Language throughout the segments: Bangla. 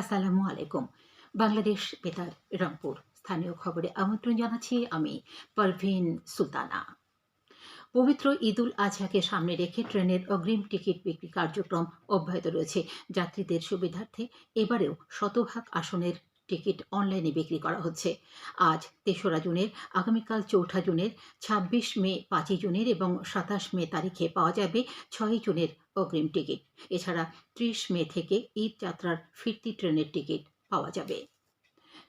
আসসালামু আলাইকুম। বাংলাদেশ বেতার, রংপুর। স্থানীয় খবরে আমন্ত্রণ জানাচ্ছি আমি পারভিন সুলতানা। পবিত্র ঈদুল আজহাকে সামনে রেখে ট্রেনের অগ্রিম টিকিট বিক্রি কার্যক্রম অব্যাহত রয়েছে। যাত্রীদের সুবিধার্থে এবারেও শতভাগ আসনের টিকিট অনলাইনে বিক্রি করা হচ্ছে। আজ তেসরা জুনের, আগামীকাল চৌঠা জুনের, ছাব্বিশ মে পাঁচই জুনের এবং সাতাশ মে তারিখে পাওয়া যাবে ছয়ই জুনের অগ্রিম টিকিট। এছাড়া ত্রিশ মে থেকে ঈদ যাত্রার ফিরতি ট্রেনের টিকিট পাওয়া যাবে।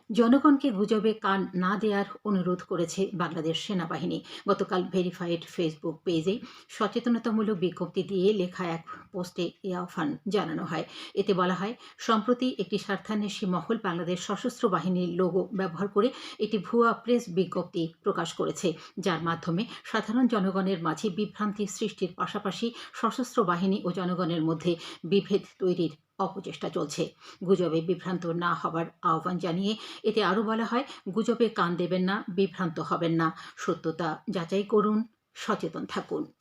জনগণকে গুজবে কান না দেওয়ার অনুরোধ করেছে বাংলাদেশ সেনাবাহিনী। গতকাল ভেরিফাইড ফেসবুক পেজে সচেতনতামূলক বিজ্ঞপ্তি দিয়ে লেখা এক পোস্টে এ আহ্বান জানানো হয়। এতে বলা হয়, সম্প্রতি একটি স্বার্থান্বেষী মহল বাংলাদেশ সশস্ত্র বাহিনীর লোগো ব্যবহার করে একটি ভুয়া প্রেস বিজ্ঞপ্তি প্রকাশ করেছে। যার মাধ্যমে সাধারণ জনগণের মাঝে বিভ্রান্তি সৃষ্টির পাশাপাশি সশস্ত্র বাহিনী ও জনগণের মধ্যে বিভেদ তৈরির অপচেষ্টা চলছে। গুজবে বিভ্রান্ত না হবার আহ্বান জানিয়ে এতে আরও বলা হয়, গুজবে কান দেবেন না, বিভ্রান্ত হবেন না। সত্যতা যাচাই করুন, সচেতন থাকুন।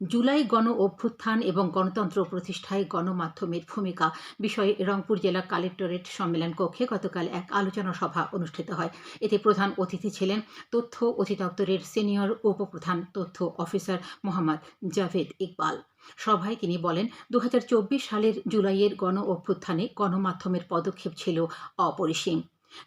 জুলাই গণ অভ্যুত্থান এবং গণতন্ত্র প্রতিষ্ঠায় গণমাধ্যমের ভূমিকা বিষয়ে রংপুর জেলা কালেক্টরেট সম্মেলন কক্ষে গতকাল এক আলোচনা সভা অনুষ্ঠিত হয়। এতে প্রধান অতিথি ছিলেন তথ্য অধিদপ্তরের সিনিয়র উপপ্রধান তথ্য অফিসার মোহাম্মদ জাভেদ ইকবাল। সভায় তিনি বলেন দু হাজার চব্বিশ সালের জুলাইয়ের গণ অভ্যুত্থানে গণমাধ্যমের পদক্ষেপ ছিল অপরিসীম।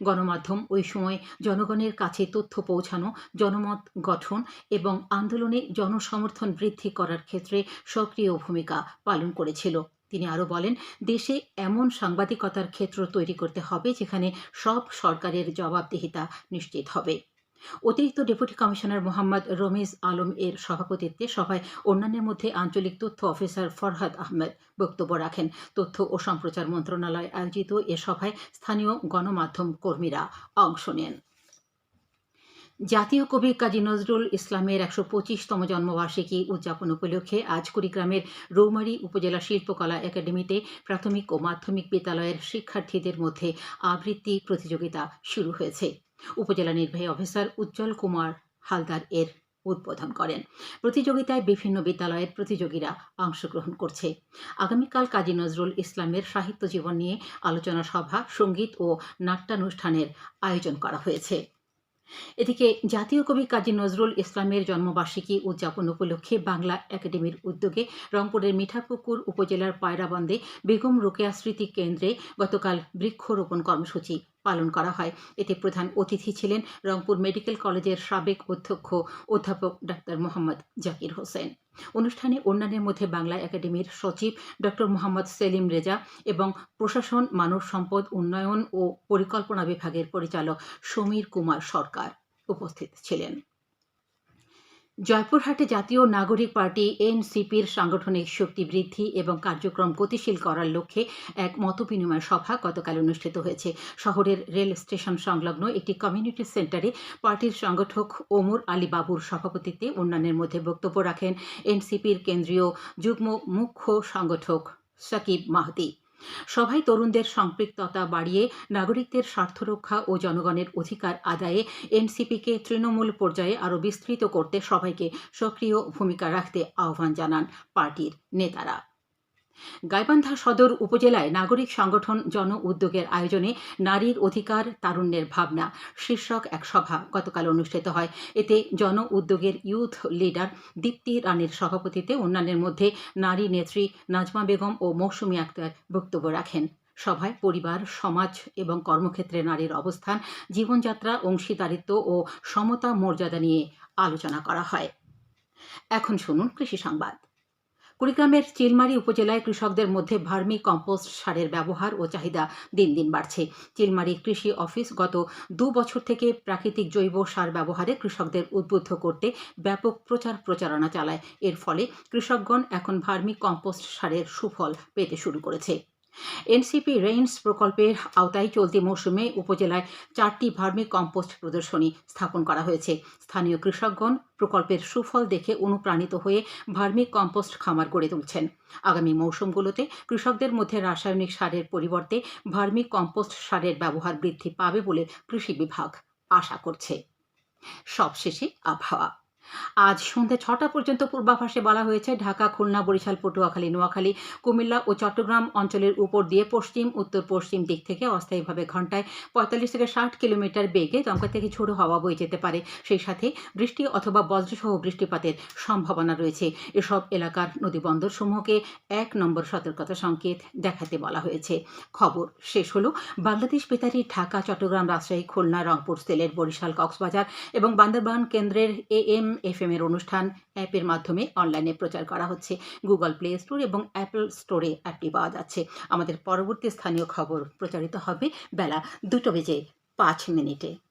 গণমাধ্যম ওই সময় জনগণের কাছে তথ্য পৌঁছানো, জনমত গঠন এবং আন্দোলনে জনসমর্থন বৃদ্ধি করার ক্ষেত্রে সক্রিয় ভূমিকা পালন করেছিল। তিনি আরও বলেন, দেশে এমন সাংবাদিকতার ক্ষেত্র তৈরি করতে হবে যেখানে সব সরকারের জবাবদিহিতা নিশ্চিত হবে। অতিরিক্ত ডেপুটি কমিশনার মোহাম্মদ রমিজ আলম এর সভাপতিত্বে সভায় অন্যান্যের মধ্যে আঞ্চলিক তথ্য অফিসার ফরহাদ আহমেদ বক্তব্য রাখেন। তথ্য ও সম্প্রচার মন্ত্রণালয় আয়োজিত এ সভায় স্থানীয় গণমাধ্যম কর্মীরা অংশ নেন। জাতীয় কবি কাজী নজরুল ইসলামের একশো পঁচিশতম জন্মবার্ষিকী উদযাপন উপলক্ষে আজ কুড়িগ্রামের রৌমারী উপজেলা শিল্পকলা একাডেমিতে প্রাথমিক ও মাধ্যমিক বিদ্যালয়ের শিক্ষার্থীদের মধ্যে আবৃত্তি প্রতিযোগিতা শুরু হয়েছে। উপজেলা নির্বাহী অফিসার উজ্জ্বল কুমার হালদার এর উদ্বোধন করেন। প্রতিযোগিতায় বিভিন্ন বিদ্যালয়ের প্রতিযোগীরা অংশগ্রহণ করছে। আগামীকাল কাজী নজরুল ইসলামের সাহিত্য জীবন নিয়ে আলোচনা সভা, সংগীত ও নাট্যানুষ্ঠানের আয়োজন করা হয়েছে। এদিকে জাতীয় কবি কাজী নজরুল ইসলামের জন্মবার্ষিকী উদযাপন উপলক্ষে বাংলা একাডেমির উদ্যোগে রংপুরের মিঠাপুকুর উপজেলার পায়রাবন্দে বেগম রোকেয়া স্মৃতি কেন্দ্রে গতকাল বৃক্ষরোপণ কর্মসূচি পালন করা হয়। এতে প্রধান অতিথি ছিলেন রংপুর মেডিকেল কলেজের সাবেক অধ্যক্ষ অধ্যাপক ডাক্তার মোহাম্মদ জাকির হোসেন। অনুষ্ঠানে অন্যান্যের মধ্যে বাংলা একাডেমির সচিব ডক্টর মোহাম্মদ সেলিম রেজা এবং প্রশাসন, মানব সম্পদ, উন্নয়ন ও পরিকল্পনা বিভাগের পরিচালক সমীর কুমার সরকার উপস্থিত ছিলেন। জয়পুরহাটে জাতীয় নাগরিক পার্টি এনসিপির সাংগঠনিক শক্তি বৃদ্ধি এবং কার্যক্রম গতিশীল করার লক্ষ্যে এক মতবিনিময় সভা গতকাল অনুষ্ঠিত হয়েছে। শহরের রেল স্টেশন সংলগ্ন একটি কমিউনিটি সেন্টারে পার্টির সংগঠক ওমর আলী বাবুর সভাপতিত্বে অন্যান্যের মধ্যে বক্তব্য রাখেন এনসিপির কেন্দ্রীয় যুগ্ম মুখ্য সংগঠক সাকিব মাহদি সভায় তরুণদের সম্পৃক্ততা বাড়িয়ে নাগরিকদের স্বার্থ রক্ষা ও জনগণের অধিকার আদায়ে এনসিপিকে তৃণমূল পর্যায়ে আরও বিস্তৃত করতে সবাইকে সক্রিয় ভূমিকা রাখতে আহ্বান জানান পার্টির নেতারা। গাইবান্ধা সদর উপজেলায় নাগরিক সংগঠন জন উদ্যোগের আয়োজনে নারীর অধিকার তারুণ্যের ভাবনা শীর্ষক এক সভা গতকাল অনুষ্ঠিত হয়। এতে জন উদ্যোগের ইউথ লিডার দীপ্তি রানীর সভাপতিতে অন্যান্যের মধ্যে নারী নেত্রী নাজমা বেগম ও মৌসুমী আক্তার বক্তব্য রাখেন। সভায় পরিবার, সমাজ এবং কর্মক্ষেত্রে নারীর অবস্থান, জীবনযাত্রা, অংশীদারিত্ব ও সমতা মর্যাদা নিয়ে আলোচনা করা হয়। এখন শুনুন কৃষি সংবাদ। কুড়িগ্রামের চিলমারি উপজেলায় কৃষকদের মধ্যে ভার্মি কম্পোস্ট সারের ব্যবহার ও চাহিদা দিন দিন বাড়ছে। চিলমারি কৃষি অফিস গত দু বছর থেকে প্রাকৃতিক জৈব সার ব্যবহারে কৃষকদের উদ্বুদ্ধ করতে ব্যাপক প্রচার প্রচারণা চালায়। এর ফলে কৃষকগণ এখন ভার্মি কম্পোস্ট সারের সুফল পেতে শুরু করেছে। এনসিপি রেইনস প্রকল্পের আওতায় চলতি মৌসুমে উপজেলায় চারটি ভার্মি কম্পোস্ট প্রদর্শনী স্থাপন করা হয়েছে। স্থানীয় কৃষকগণ প্রকল্পের সুফল দেখে অনুপ্রাণিত হয়ে ভার্মি কম্পোস্ট খামার গড়ে তুলছেন। আগামী মৌসুমগুলোতে কৃষকদের মধ্যে রাসায়নিক সারের পরিবর্তে ভার্মি কম্পোস্ট সারের ব্যবহার বৃদ্ধি পাবে বলে কৃষি বিভাগ আশা করছে। সবশেষে আবহাওয়া। আজ সন্ধ্যে ছটা পর্যন্ত পূর্বাভাসে বলা হয়েছে, ঢাকা, খুলনা, বরিশাল, পটুয়াখালী, নোয়াখালী, কুমিল্লা ও চট্টগ্রাম অঞ্চলের উপর দিয়ে পশ্চিম, উত্তর, পশ্চিম দিক থেকে অস্থায়ীভাবে ঘন্টায় পঁয়তাল্লিশ থেকে ষাট কিলোমিটার বেগে দমকা থেকে ঝোড়ো হাওয়া বয়ে যেতে পারে। সেই সাথে বৃষ্টি অথবা বজ্রসহ বৃষ্টিপাতের সম্ভাবনা রয়েছে। এসব এলাকার নদীবন্দর সমূহকে এক নম্বর সতর্কতা সংকেত দেখাতে বলা হয়েছে। খবর শেষ হলো, বাংলাদেশ বেতারি ঢাকা, চট্টগ্রাম, রাজশাহী, খুলনা, রংপুর, সিলেট, বরিশাল, কক্সবাজার এবং বান্দরবান কেন্দ্রের এ এম এফ এর অনুষ্ঠান অ্যাপের মাধ্যমে অনলাইনে প্রচার করা হচ্ছে। গুগল প্লে স্টোর এবং অ্যাপল স্টোরে অ্যাপটি পাওয়া যাচ্ছে। আমাদের পরবর্তী স্থানীয় খবর প্রচারিত হবে বেলা দুটো বেজে পাঁচ মিনিটে।